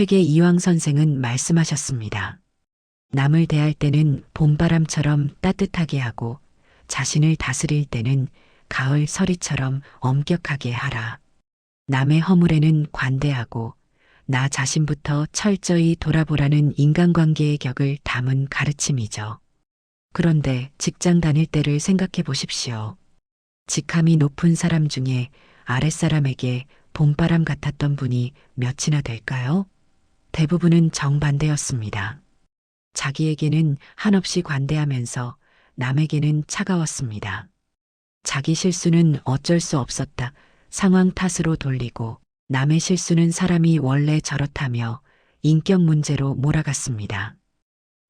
퇴계 이황 선생은 말씀하셨습니다. 남을 대할 때는 봄바람처럼 따뜻하게 하고 자신을 다스릴 때는 가을 서리처럼 엄격하게 하라. 남의 허물에는 관대하고 나 자신부터 철저히 돌아보라는 인간관계의 격을 담은 가르침이죠. 그런데 직장 다닐 때를 생각해 보십시오. 직함이 높은 사람 중에 아랫사람에게 봄바람 같았던 분이 몇이나 될까요? 대부분은 정반대였습니다. 자기에게는 한없이 관대하면서 남에게는 차가웠습니다. 자기 실수는 어쩔 수 없었다. 상황 탓으로 돌리고 남의 실수는 사람이 원래 저렇다며 인격 문제로 몰아갔습니다.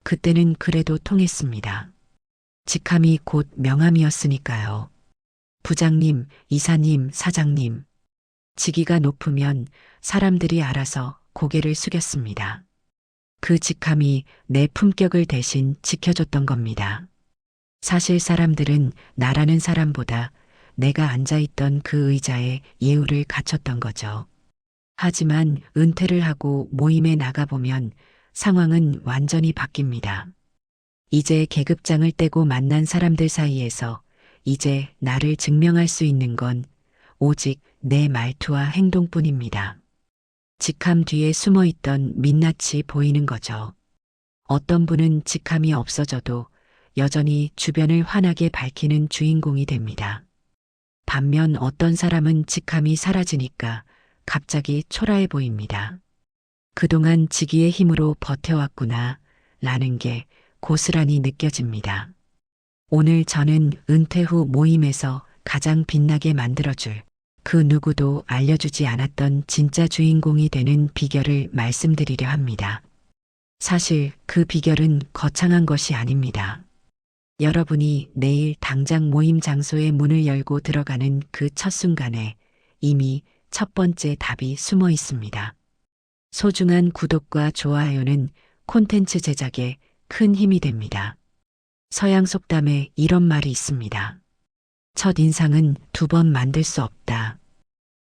그때는 그래도 통했습니다. 직함이 곧 명함이었으니까요. 부장님, 이사님, 사장님. 직위가 높으면 사람들이 알아서 고개를 숙였습니다. 그 직함이 내 품격을 대신 지켜줬던 겁니다. 사실 사람들은 나라는 사람보다 내가 앉아있던 그 의자에 예우를 갖췄던 거죠. 하지만 은퇴를 하고 모임에 나가보면 상황은 완전히 바뀝니다. 이제 계급장을 떼고 만난 사람들 사이에서 이제 나를 증명할 수 있는 건 오직 내 말투와 행동뿐입니다. 직함 뒤에 숨어 있던 민낯이 보이는 거죠. 어떤 분은 직함이 없어져도 여전히 주변을 환하게 밝히는 주인공이 됩니다. 반면 어떤 사람은 직함이 사라지니까 갑자기 초라해 보입니다. 그동안 직위의 힘으로 버텨왔구나 라는 게 고스란히 느껴집니다. 오늘 저는 은퇴 후 모임에서 가장 빛나게 만들어줄 그 누구도 알려주지 않았던 진짜 주인공이 되는 비결을 말씀드리려 합니다. 사실 그 비결은 거창한 것이 아닙니다. 여러분이 내일 당장 모임 장소의 문을 열고 들어가는 그 첫 순간에 이미 첫 번째 답이 숨어 있습니다. 소중한 구독과 좋아요는 콘텐츠 제작에 큰 힘이 됩니다. 서양 속담에 이런 말이 있습니다. 첫 인상은 두 번 만들 수 없다.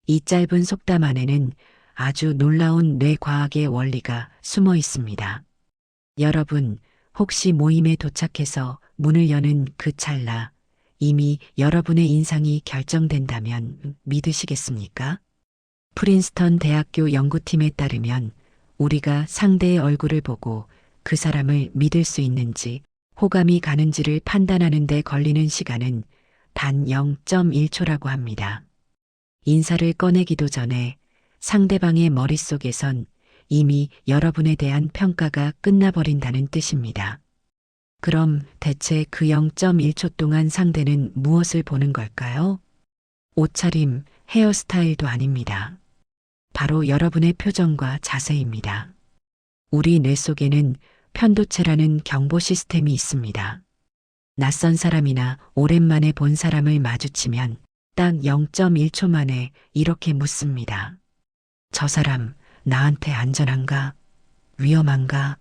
이 짧은 속담 안에는 아주 놀라운 뇌과학의 원리가 숨어 있습니다. 여러분, 혹시 모임에 도착해서 문을 여는 그 찰나 이미 여러분의 인상이 결정된다면 믿으시겠습니까? 프린스턴 대학교 연구팀에 따르면 우리가 상대의 얼굴을 보고 그 사람을 믿을 수 있는지 호감이 가는지를 판단하는 데 걸리는 시간은 단 0.1초라고 합니다. 인사를 꺼내기도 전에 상대방의 머릿속에선 이미 여러분에 대한 평가가 끝나버린다는 뜻입니다. 그럼 대체 그 0.1초 동안 상대는 무엇을 보는 걸까요? 옷차림, 헤어스타일도 아닙니다. 바로 여러분의 표정과 자세입니다. 우리 뇌 속에는 편도체라는 경보 시스템이 있습니다. 낯선 사람이나 오랜만에 본 사람을 마주치면 딱 0.1초 만에 이렇게 묻습니다. 저 사람 나한테 안전한가? 위험한가?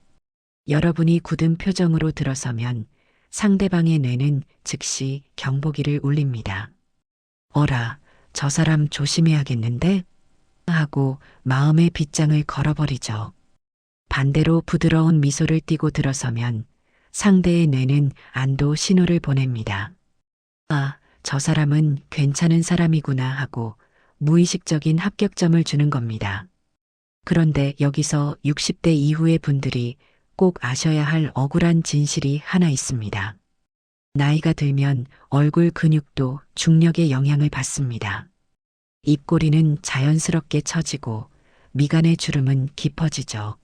여러분이 굳은 표정으로 들어서면 상대방의 뇌는 즉시 경보기를 울립니다. 어라, 저 사람 조심해야겠는데? 하고 마음의 빗장을 걸어버리죠. 반대로 부드러운 미소를 띠고 들어서면 상대의 뇌는 안도 신호를 보냅니다. 아, 저 사람은 괜찮은 사람이구나 하고 무의식적인 합격점을 주는 겁니다. 그런데 여기서 60대 이후의 분들이 꼭 아셔야 할 억울한 진실이 하나 있습니다. 나이가 들면 얼굴 근육도 중력의 영향을 받습니다. 입꼬리는 자연스럽게 처지고 미간의 주름은 깊어지죠.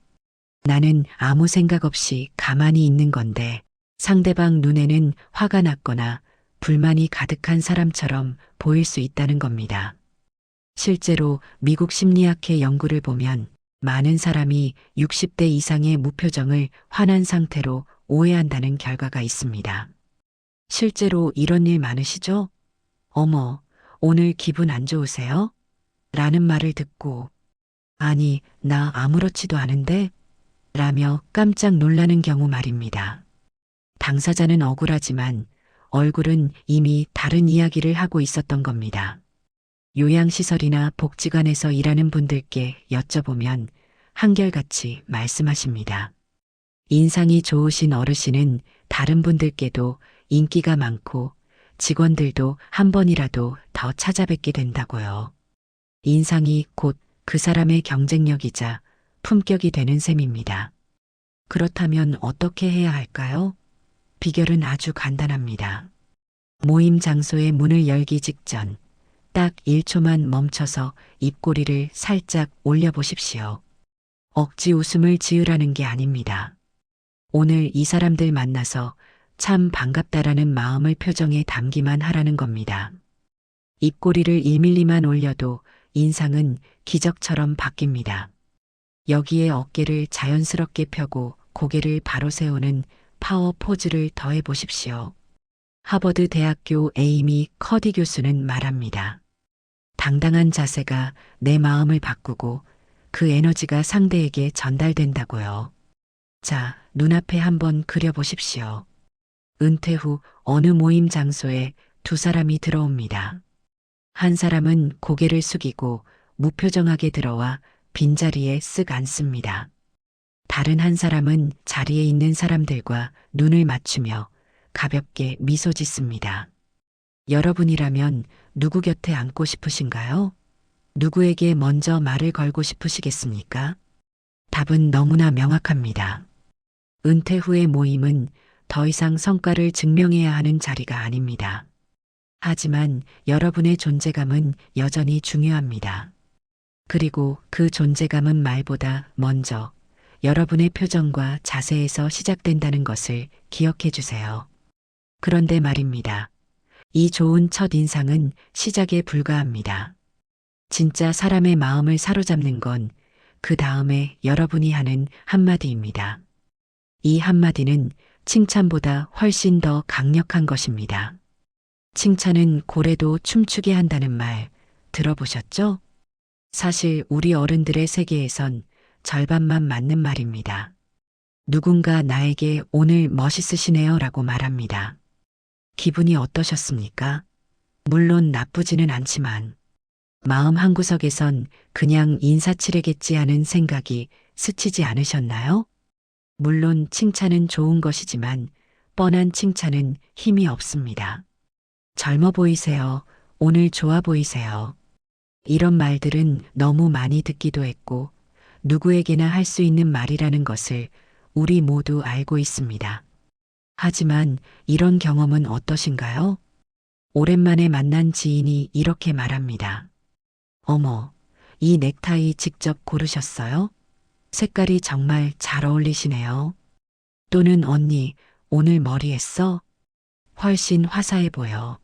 나는 아무 생각 없이 가만히 있는 건데 상대방 눈에는 화가 났거나 불만이 가득한 사람처럼 보일 수 있다는 겁니다. 실제로 미국 심리학회 연구를 보면 많은 사람이 60대 이상의 무표정을 화난 상태로 오해한다는 결과가 있습니다. 실제로 이런 일 많으시죠? 어머, 오늘 기분 안 좋으세요? 라는 말을 듣고, 아니, 나 아무렇지도 않은데? 라며 깜짝 놀라는 경우 말입니다. 당사자는 억울하지만 얼굴은 이미 다른 이야기를 하고 있었던 겁니다. 요양시설이나 복지관에서 일하는 분들께 여쭤보면 한결같이 말씀하십니다. 인상이 좋으신 어르신은 다른 분들께도 인기가 많고 직원들도 한 번이라도 더 찾아뵙게 된다고요. 인상이 곧 그 사람의 경쟁력이자 품격이 되는 셈입니다. 그렇다면 어떻게 해야 할까요? 비결은 아주 간단합니다. 모임 장소의 문을 열기 직전 딱 1초만 멈춰서 입꼬리를 살짝 올려보십시오. 억지 웃음을 지으라는 게 아닙니다. 오늘 이 사람들 만나서 참 반갑다라는 마음을 표정에 담기만 하라는 겁니다. 입꼬리를 1mm만 올려도 인상은 기적처럼 바뀝니다. 여기에 어깨를 자연스럽게 펴고 고개를 바로 세우는 파워 포즈를 더해 보십시오. 하버드 대학교 에이미 커디 교수는 말합니다. 당당한 자세가 내 마음을 바꾸고 그 에너지가 상대에게 전달된다고요. 자, 눈앞에 한번 그려보십시오. 은퇴 후 어느 모임 장소에 두 사람이 들어옵니다. 한 사람은 고개를 숙이고 무표정하게 들어와 빈자리에 쓱 앉습니다. 다른 한 사람은 자리에 있는 사람들과 눈을 맞추며 가볍게 미소 짓습니다. 여러분이라면 누구 곁에 앉고 싶으신가요? 누구에게 먼저 말을 걸고 싶으시겠습니까? 답은 너무나 명확합니다. 은퇴 후의 모임은 더 이상 성과를 증명해야 하는 자리가 아닙니다. 하지만 여러분의 존재감은 여전히 중요합니다. 그리고 그 존재감은 말보다 먼저 여러분의 표정과 자세에서 시작된다는 것을 기억해 주세요. 그런데 말입니다. 이 좋은 첫 인상은 시작에 불과합니다. 진짜 사람의 마음을 사로잡는 건 그 다음에 여러분이 하는 한마디입니다. 이 한마디는 칭찬보다 훨씬 더 강력한 것입니다. 칭찬은 고래도 춤추게 한다는 말 들어보셨죠? 사실 우리 어른들의 세계에선 절반만 맞는 말입니다. 누군가 나에게 오늘 멋있으시네요 라고 말합니다. 기분이 어떠셨습니까? 물론 나쁘지는 않지만 마음 한구석에선 그냥 인사치레겠지 하는 생각이 스치지 않으셨나요? 물론 칭찬은 좋은 것이지만 뻔한 칭찬은 힘이 없습니다. 젊어 보이세요. 오늘 좋아 보이세요. 이런 말들은 너무 많이 듣기도 했고 누구에게나 할 수 있는 말이라는 것을 우리 모두 알고 있습니다. 하지만 이런 경험은 어떠신가요? 오랜만에 만난 지인이 이렇게 말합니다. 어머, 이 넥타이 직접 고르셨어요? 색깔이 정말 잘 어울리시네요. 또는 언니, 오늘 머리 했어? 훨씬 화사해 보여.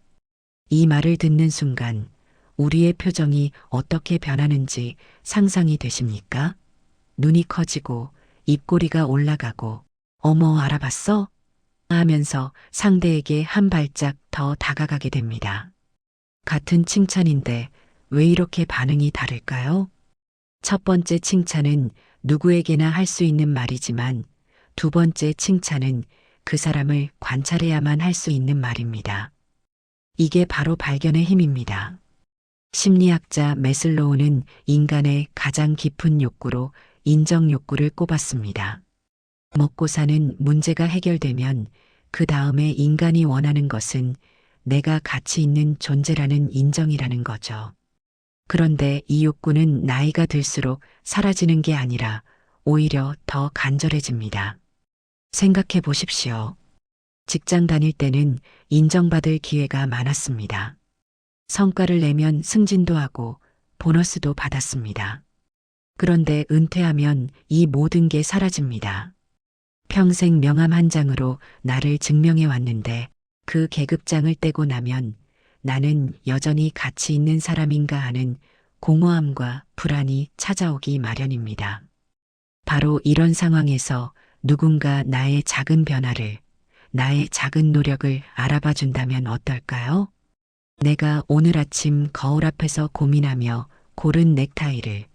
이 말을 듣는 순간 우리의 표정이 어떻게 변하는지 상상이 되십니까? 눈이 커지고 입꼬리가 올라가고 어머 알아봤어? 하면서 상대에게 한 발짝 더 다가가게 됩니다. 같은 칭찬인데 왜 이렇게 반응이 다를까요? 첫 번째 칭찬은 누구에게나 할 수 있는 말이지만 두 번째 칭찬은 그 사람을 관찰해야만 할 수 있는 말입니다. 이게 바로 발견의 힘입니다. 심리학자 메슬로우는 인간의 가장 깊은 욕구로 인정 욕구를 꼽았습니다. 먹고 사는 문제가 해결되면 그 다음에 인간이 원하는 것은 내가 가치 있는 존재라는 인정이라는 거죠. 그런데 이 욕구는 나이가 들수록 사라지는 게 아니라 오히려 더 간절해집니다. 생각해 보십시오. 직장 다닐 때는 인정받을 기회가 많았습니다. 성과를 내면 승진도 하고 보너스도 받았습니다. 그런데 은퇴하면 이 모든 게 사라집니다. 평생 명함 한 장으로 나를 증명해 왔는데 그 계급장을 떼고 나면 나는 여전히 가치 있는 사람인가 하는 공허함과 불안이 찾아오기 마련입니다. 바로 이런 상황에서 누군가 나의 작은 변화를, 나의 작은 노력을 알아봐 준다면 어떨까요? 내가 오늘 아침 거울 앞에서 고민하며 고른 넥타이를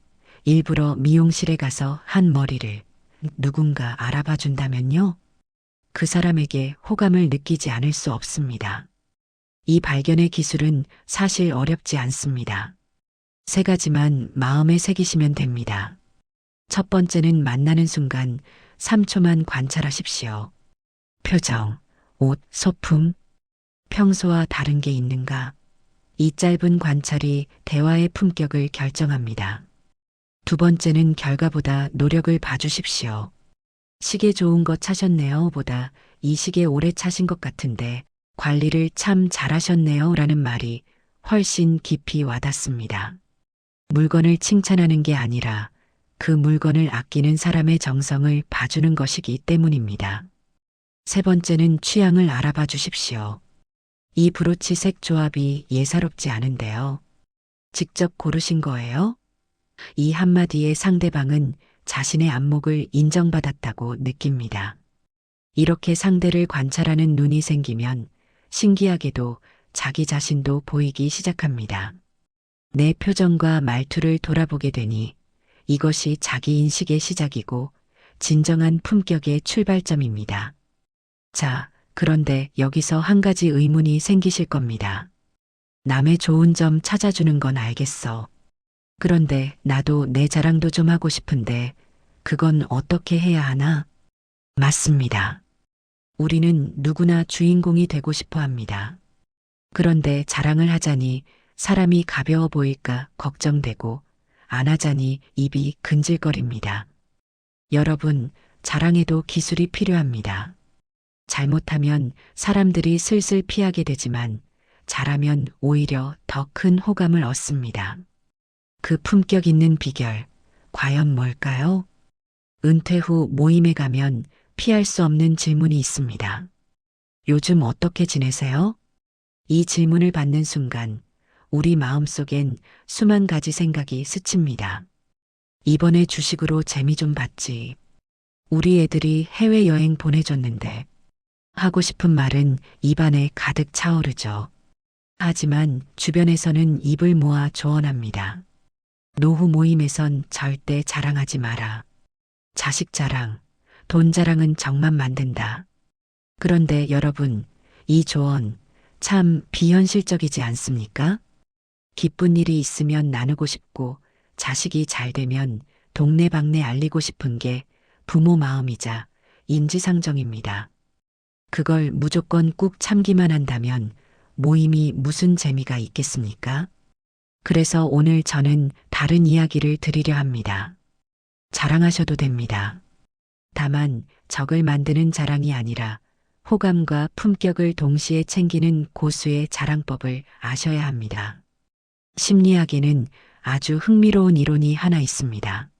일부러 미용실에 가서 한 머리를 누군가 알아봐 준다면요? 그 사람에게 호감을 느끼지 않을 수 없습니다. 이 발견의 기술은 사실 어렵지 않습니다. 세 가지만 마음에 새기시면 됩니다. 첫 번째는 만나는 순간 3초만 관찰하십시오. 표정, 옷, 소품, 평소와 다른 게 있는가? 이 짧은 관찰이 대화의 품격을 결정합니다. 두 번째는 결과보다 노력을 봐주십시오. 시계 좋은 거 차셨네요 보다 이 시계 오래 차신 것 같은데 관리를 참 잘하셨네요 라는 말이 훨씬 깊이 와닿습니다. 물건을 칭찬하는 게 아니라 그 물건을 아끼는 사람의 정성을 봐주는 것이기 때문입니다. 세 번째는 취향을 알아봐 주십시오. 이 브로치 색 조합이 예사롭지 않은데요. 직접 고르신 거예요? 이 한마디에 상대방은 자신의 안목을 인정받았다고 느낍니다. 이렇게 상대를 관찰하는 눈이 생기면 신기하게도 자기 자신도 보이기 시작합니다. 내 표정과 말투를 돌아보게 되니 이것이 자기 인식의 시작이고 진정한 품격의 출발점입니다. 자, 그런데 여기서 한 가지 의문이 생기실 겁니다. 남의 좋은 점 찾아주는 건 알겠어. 그런데 나도 내 자랑도 좀 하고 싶은데 그건 어떻게 해야 하나? 맞습니다. 우리는 누구나 주인공이 되고 싶어 합니다. 그런데 자랑을 하자니 사람이 가벼워 보일까 걱정되고 안 하자니 입이 근질거립니다. 여러분, 자랑에도 기술이 필요합니다. 잘못하면 사람들이 슬슬 피하게 되지만 잘하면 오히려 더 큰 호감을 얻습니다. 그 품격 있는 비결, 과연 뭘까요? 은퇴 후 모임에 가면 피할 수 없는 질문이 있습니다. 요즘 어떻게 지내세요? 이 질문을 받는 순간 우리 마음속엔 수만 가지 생각이 스칩니다. 이번에 주식으로 재미 좀 봤지. 우리 애들이 해외여행 보내줬는데 하고 싶은 말은 입안에 가득 차오르죠. 하지만 주변에서는 입을 모아 조언합니다. 노후 모임에선 절대 자랑하지 마라. 자식 자랑, 돈 자랑은 정만 만든다. 그런데 여러분, 이 조언 참 비현실적이지 않습니까? 기쁜 일이 있으면 나누고 싶고 자식이 잘 되면 동네방네 알리고 싶은 게 부모 마음이자 인지상정입니다. 그걸 무조건 꾹 참기만 한다면 모임이 무슨 재미가 있겠습니까? 그래서 오늘 저는 다른 이야기를 드리려 합니다. 자랑하셔도 됩니다. 다만 적을 만드는 자랑이 아니라 호감과 품격을 동시에 챙기는 고수의 자랑법을 아셔야 합니다. 심리학에는 아주 흥미로운 이론이 하나 있습니다.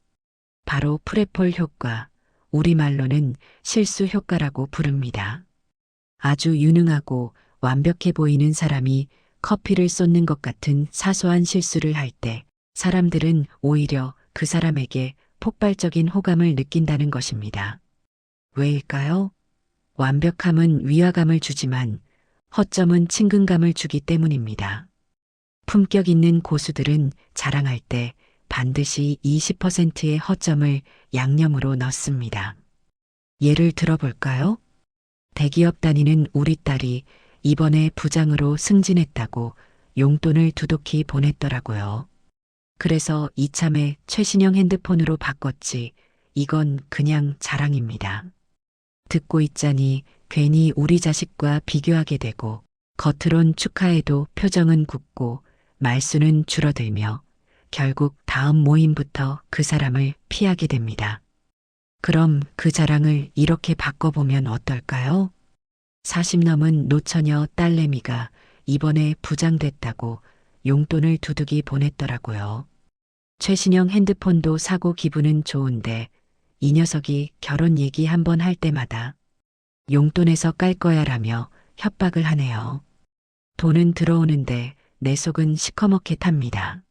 바로 프레폴 효과, 우리말로는 실수 효과라고 부릅니다. 아주 유능하고 완벽해 보이는 사람이 커피를 쏟는 것 같은 사소한 실수를 할 때 사람들은 오히려 그 사람에게 폭발적인 호감을 느낀다는 것입니다. 왜일까요? 완벽함은 위화감을 주지만 허점은 친근감을 주기 때문입니다. 품격 있는 고수들은 자랑할 때 반드시 20%의 허점을 양념으로 넣습니다. 예를 들어볼까요? 대기업 다니는 우리 딸이 이번에 부장으로 승진했다고 용돈을 두둑히 보냈더라고요. 그래서 이참에 최신형 핸드폰으로 바꿨지. 이건 그냥 자랑입니다. 듣고 있자니 괜히 우리 자식과 비교하게 되고 겉으론 축하해도 표정은 굳고 말수는 줄어들며 결국 다음 모임부터 그 사람을 피하게 됩니다. 그럼 그 자랑을 이렇게 바꿔보면 어떨까요? 40 넘은 노처녀 딸내미가 이번에 부장됐다고 용돈을 두둑이 보냈더라고요. 최신형 핸드폰도 사고 기분은 좋은데 이 녀석이 결혼 얘기 한번 할 때마다 용돈에서 깔 거야 라며 협박을 하네요. 돈은 들어오는데 내 속은 시커멓게 탑니다.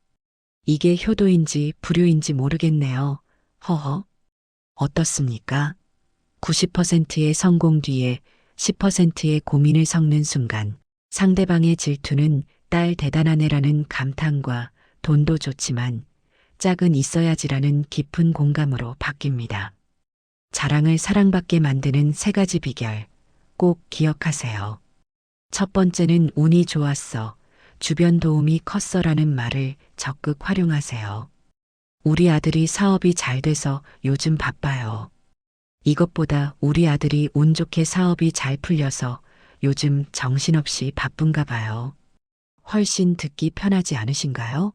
이게 효도인지 불효인지 모르겠네요. 허허. 어떻습니까? 90%의 성공 뒤에 10%의 고민을 섞는 순간 상대방의 질투는 딸 대단하네라는 감탄과 돈도 좋지만 짝은 있어야지라는 깊은 공감으로 바뀝니다. 자랑을 사랑받게 만드는 세 가지 비결 꼭 기억하세요. 첫 번째는 운이 좋았어. 주변 도움이 컸어라는 말을 적극 활용하세요. 우리 아들이 사업이 잘 돼서 요즘 바빠요. 이것보다 우리 아들이 운 좋게 사업이 잘 풀려서 요즘 정신없이 바쁜가 봐요. 훨씬 듣기 편하지 않으신가요?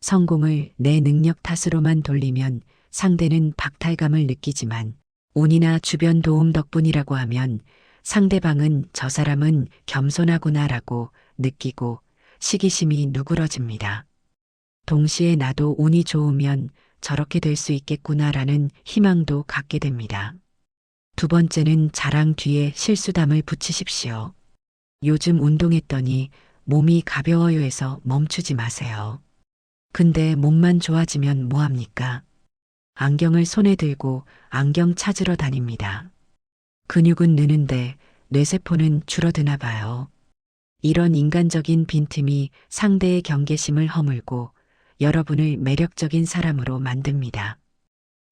성공을 내 능력 탓으로만 돌리면 상대는 박탈감을 느끼지만 운이나 주변 도움 덕분이라고 하면 상대방은 저 사람은 겸손하구나라고 느끼고 시기심이 누그러집니다. 동시에 나도 운이 좋으면 저렇게 될 수 있겠구나라는 희망도 갖게 됩니다. 두 번째는 자랑 뒤에 실수담을 붙이십시오. 요즘 운동했더니 몸이 가벼워요 해서 멈추지 마세요. 근데 몸만 좋아지면 뭐합니까? 안경을 손에 들고 안경 찾으러 다닙니다. 근육은 느는데 뇌세포는 줄어드나 봐요. 이런 인간적인 빈틈이 상대의 경계심을 허물고 여러분을 매력적인 사람으로 만듭니다.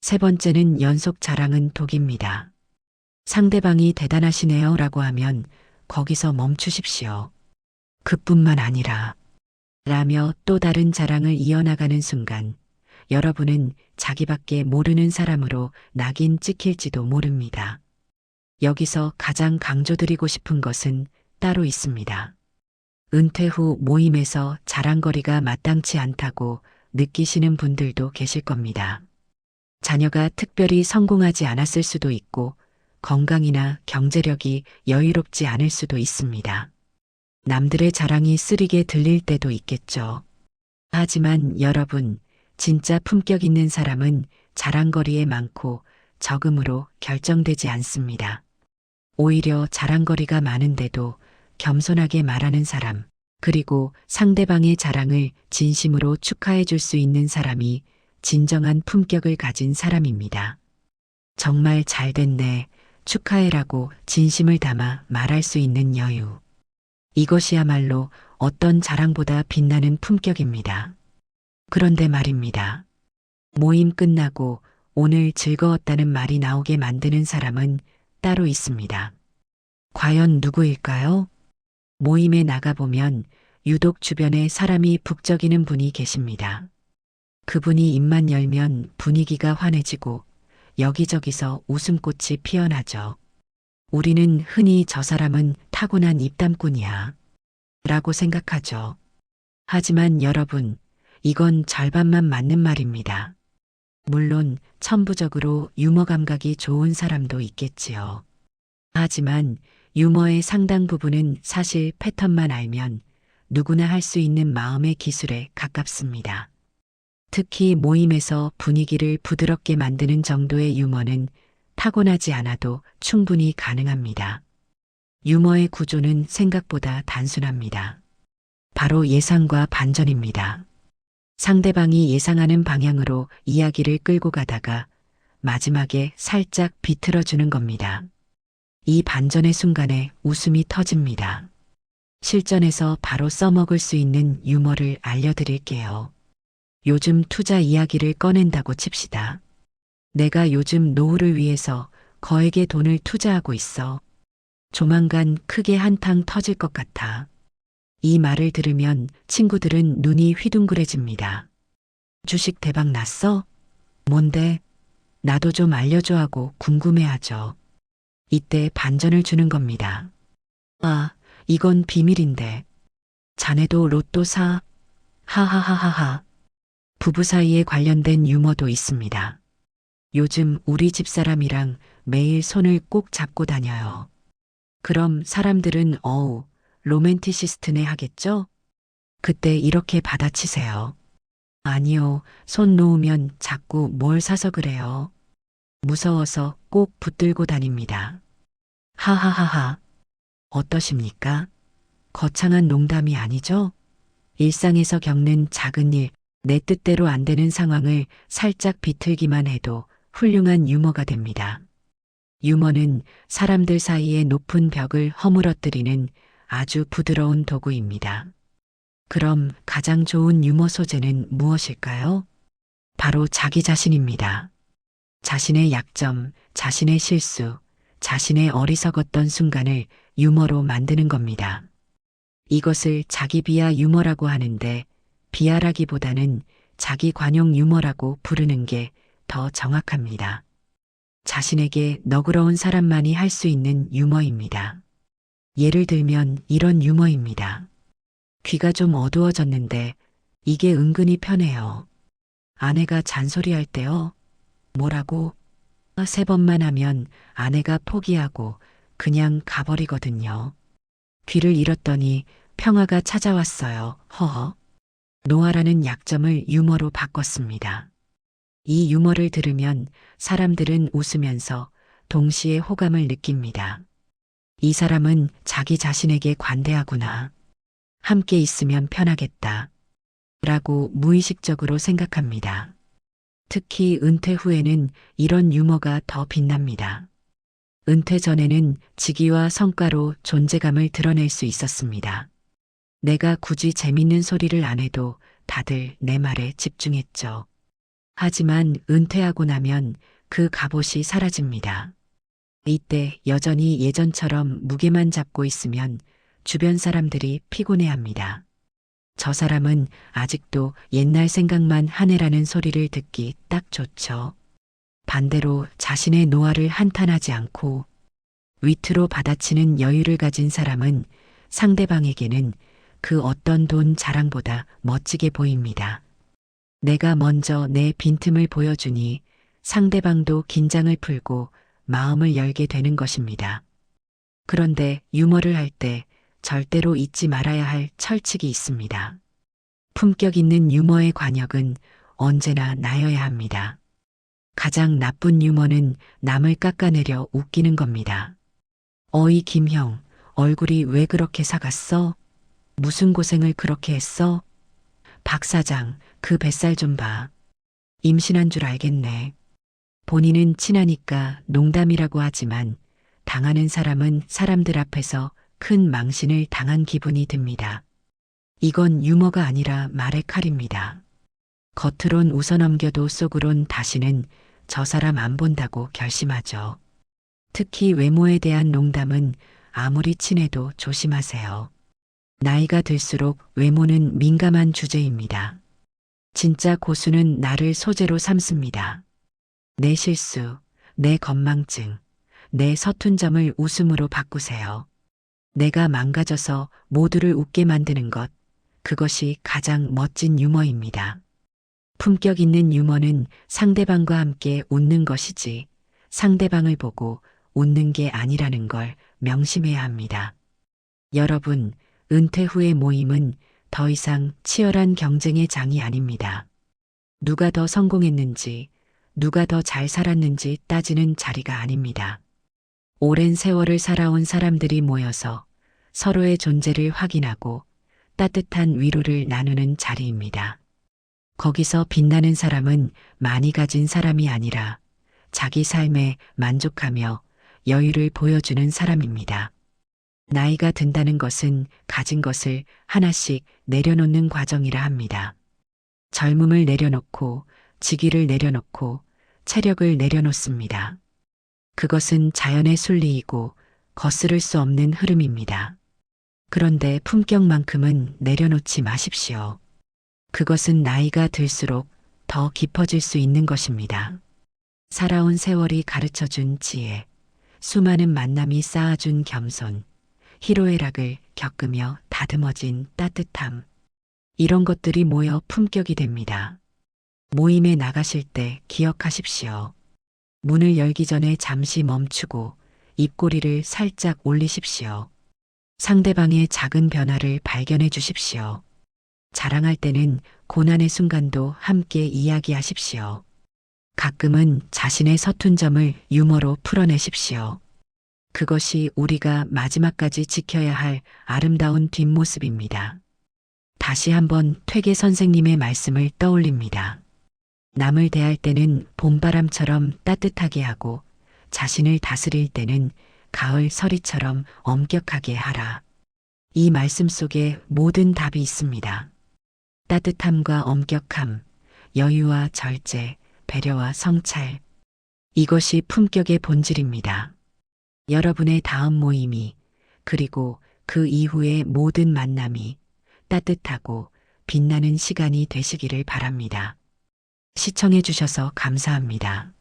세 번째는 연속 자랑은 독입니다. 상대방이 대단하시네요 라고 하면 거기서 멈추십시오. 그뿐만 아니라 라며 또 다른 자랑을 이어나가는 순간 여러분은 자기밖에 모르는 사람으로 낙인 찍힐지도 모릅니다. 여기서 가장 강조드리고 싶은 것은 따로 있습니다. 은퇴 후 모임에서 자랑거리가 마땅치 않다고 느끼시는 분들도 계실 겁니다. 자녀가 특별히 성공하지 않았을 수도 있고 건강이나 경제력이 여유롭지 않을 수도 있습니다. 남들의 자랑이 쓰리게 들릴 때도 있겠죠. 하지만 여러분, 진짜 품격 있는 사람은 자랑거리에 많고 적음으로 결정되지 않습니다. 오히려 자랑거리가 많은데도 겸손하게 말하는 사람, 그리고 상대방의 자랑을 진심으로 축하해 줄 수 있는 사람이 진정한 품격을 가진 사람입니다. 정말 잘 됐네, 축하해라고 진심을 담아 말할 수 있는 여유. 이것이야말로 어떤 자랑보다 빛나는 품격입니다. 그런데 말입니다. 모임 끝나고 오늘 즐거웠다는 말이 나오게 만드는 사람은 따로 있습니다. 과연 누구일까요? 모임에 나가보면 유독 주변에 사람이 북적이는 분이 계십니다. 그분이 입만 열면 분위기가 환해지고 여기저기서 웃음꽃이 피어나죠. 우리는 흔히 저 사람은 타고난 입담꾼이야. 라고 생각하죠. 하지만 여러분, 이건 절반만 맞는 말입니다. 물론 천부적으로 유머 감각이 좋은 사람도 있겠지요. 하지만 유머의 상당 부분은 사실 패턴만 알면 누구나 할 수 있는 마음의 기술에 가깝습니다. 특히 모임에서 분위기를 부드럽게 만드는 정도의 유머는 타고나지 않아도 충분히 가능합니다. 유머의 구조는 생각보다 단순합니다. 바로 예상과 반전입니다. 상대방이 예상하는 방향으로 이야기를 끌고 가다가 마지막에 살짝 비틀어주는 겁니다. 이 반전의 순간에 웃음이 터집니다. 실전에서 바로 써먹을 수 있는 유머를 알려드릴게요. 요즘 투자 이야기를 꺼낸다고 칩시다. 내가 요즘 노후를 위해서 거액의 돈을 투자하고 있어. 조만간 크게 한탕 터질 것 같아. 이 말을 들으면 친구들은 눈이 휘둥그레집니다. 주식 대박 났어? 뭔데? 나도 좀 알려줘 하고 궁금해하죠. 이때 반전을 주는 겁니다. 아, 이건 비밀인데. 자네도 로또 사. 하하하하하. 부부 사이에 관련된 유머도 있습니다. 요즘 우리 집사람이랑 매일 손을 꼭 잡고 다녀요. 그럼 사람들은 어우, 로맨티시스트네 하겠죠? 그때 이렇게 받아치세요. 아니요, 손 놓으면 자꾸 뭘 사서 그래요. 무서워서 꼭 붙들고 다닙니다. 하하하하. 어떠십니까? 거창한 농담이 아니죠? 일상에서 겪는 작은 일, 내 뜻대로 안 되는 상황을 살짝 비틀기만 해도 훌륭한 유머가 됩니다. 유머는 사람들 사이의 높은 벽을 허물어뜨리는 아주 부드러운 도구입니다. 그럼 가장 좋은 유머 소재는 무엇일까요? 바로 자기 자신입니다. 자신의 약점, 자신의 실수, 자신의 어리석었던 순간을 유머로 만드는 겁니다. 이것을 자기 비하 유머라고 하는데 비하라기보다는 자기 관용 유머라고 부르는 게 더 정확합니다. 자신에게 너그러운 사람만이 할 수 있는 유머입니다. 예를 들면 이런 유머입니다. 귀가 좀 어두워졌는데 이게 은근히 편해요. 아내가 잔소리할 때요. 뭐라고? 세 번만 하면 아내가 포기하고 그냥 가버리거든요. 귀를 잃었더니 평화가 찾아왔어요. 허허. 노아라는 약점을 유머로 바꿨습니다. 이 유머를 들으면 사람들은 웃으면서 동시에 호감을 느낍니다. 이 사람은 자기 자신에게 관대하구나. 함께 있으면 편하겠다. 라고 무의식적으로 생각합니다. 특히 은퇴 후에는 이런 유머가 더 빛납니다. 은퇴 전에는 직위와 성과로 존재감을 드러낼 수 있었습니다. 내가 굳이 재밌는 소리를 안 해도 다들 내 말에 집중했죠. 하지만 은퇴하고 나면 그 갑옷이 사라집니다. 이때 여전히 예전처럼 무게만 잡고 있으면 주변 사람들이 피곤해 합니다. 저 사람은 아직도 옛날 생각만 하네라는 소리를 듣기 딱 좋죠. 반대로 자신의 노화를 한탄하지 않고 위트로 받아치는 여유를 가진 사람은 상대방에게는 그 어떤 돈 자랑보다 멋지게 보입니다. 내가 먼저 내 빈틈을 보여주니 상대방도 긴장을 풀고 마음을 열게 되는 것입니다. 그런데 유머를 할 때 절대로 잊지 말아야 할 철칙이 있습니다. 품격 있는 유머의 관역은 언제나 나여야 합니다. 가장 나쁜 유머는 남을 깎아내려 웃기는 겁니다. 어이 김형, 얼굴이 왜 그렇게 사갔어? 무슨 고생을 그렇게 했어? 박 사장, 그 뱃살 좀 봐. 임신한 줄 알겠네. 본인은 친하니까 농담이라고 하지만 당하는 사람은 사람들 앞에서 큰 망신을 당한 기분이 듭니다. 이건 유머가 아니라 말의 칼입니다. 겉으론 웃어넘겨도 속으론 다시는 저 사람 안 본다고 결심하죠. 특히 외모에 대한 농담은 아무리 친해도 조심하세요. 나이가 들수록 외모는 민감한 주제입니다. 진짜 고수는 나를 소재로 삼습니다. 내 실수, 내 건망증, 내 서툰 점을 웃음으로 바꾸세요. 내가 망가져서 모두를 웃게 만드는 것, 그것이 가장 멋진 유머입니다. 품격 있는 유머는 상대방과 함께 웃는 것이지 상대방을 보고 웃는 게 아니라는 걸 명심해야 합니다. 여러분, 은퇴 후의 모임은 더 이상 치열한 경쟁의 장이 아닙니다. 누가 더 성공했는지, 누가 더 잘 살았는지 따지는 자리가 아닙니다. 오랜 세월을 살아온 사람들이 모여서 서로의 존재를 확인하고 따뜻한 위로를 나누는 자리입니다. 거기서 빛나는 사람은 많이 가진 사람이 아니라 자기 삶에 만족하며 여유를 보여주는 사람입니다. 나이가 든다는 것은 가진 것을 하나씩 내려놓는 과정이라 합니다. 젊음을 내려놓고 직위를 내려놓고 체력을 내려놓습니다. 그것은 자연의 순리이고 거스를 수 없는 흐름입니다. 그런데 품격만큼은 내려놓지 마십시오. 그것은 나이가 들수록 더 깊어질 수 있는 것입니다. 살아온 세월이 가르쳐 준 지혜, 수많은 만남이 쌓아준 겸손, 희로애락을 겪으며 다듬어진 따뜻함. 이런 것들이 모여 품격이 됩니다. 모임에 나가실 때 기억하십시오. 문을 열기 전에 잠시 멈추고 입꼬리를 살짝 올리십시오. 상대방의 작은 변화를 발견해 주십시오. 자랑할 때는 고난의 순간도 함께 이야기하십시오. 가끔은 자신의 서툰 점을 유머로 풀어내십시오. 그것이 우리가 마지막까지 지켜야 할 아름다운 뒷모습입니다. 다시 한번 퇴계 선생님의 말씀을 떠올립니다. 남을 대할 때는 봄바람처럼 따뜻하게 하고 자신을 다스릴 때는 가을 서리처럼 엄격하게 하라. 이 말씀 속에 모든 답이 있습니다. 따뜻함과 엄격함, 여유와 절제, 배려와 성찰. 이것이 품격의 본질입니다. 여러분의 다음 모임이 그리고 그 이후의 모든 만남이 따뜻하고 빛나는 시간이 되시기를 바랍니다. 시청해 주셔서 감사합니다.